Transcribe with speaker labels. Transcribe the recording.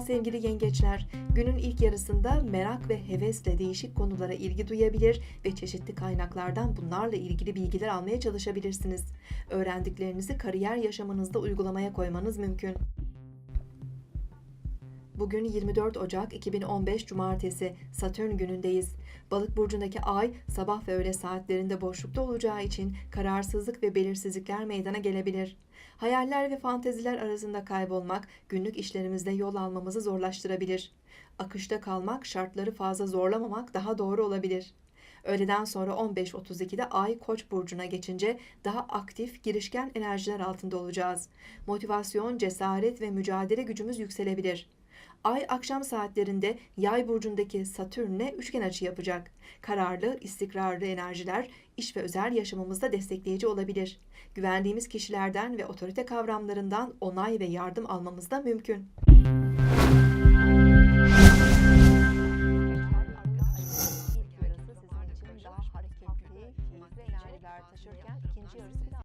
Speaker 1: sevgili yengeçler. Günün ilk yarısında merak ve hevesle değişik konulara ilgi duyabilir ve çeşitli kaynaklardan bunlarla ilgili bilgiler almaya çalışabilirsiniz. Öğrendiklerinizi kariyer yaşamınızda uygulamaya koymanız mümkün. Bugün 24 Ocak 2015 Cumartesi, Satürn günündeyiz. Balık burcundaki ay sabah ve öğle saatlerinde boşlukta olacağı için kararsızlık ve belirsizlikler meydana gelebilir. Hayaller ve fanteziler arasında kaybolmak günlük işlerimizde yol almamızı zorlaştırabilir. Akışta kalmak, şartları fazla zorlamamak daha doğru olabilir. Öğleden sonra 15.32'de Ay Koç burcuna geçince daha aktif, girişken enerjiler altında olacağız. Motivasyon, cesaret ve mücadele gücümüz yükselebilir. Ay akşam saatlerinde Yay burcundaki Satürn'le üçgen açı yapacak. Kararlı, istikrarlı enerjiler iş ve özel yaşamımızda destekleyici olabilir. Güvendiğimiz kişilerden ve otorite kavramlarından onay ve yardım almamız da mümkün.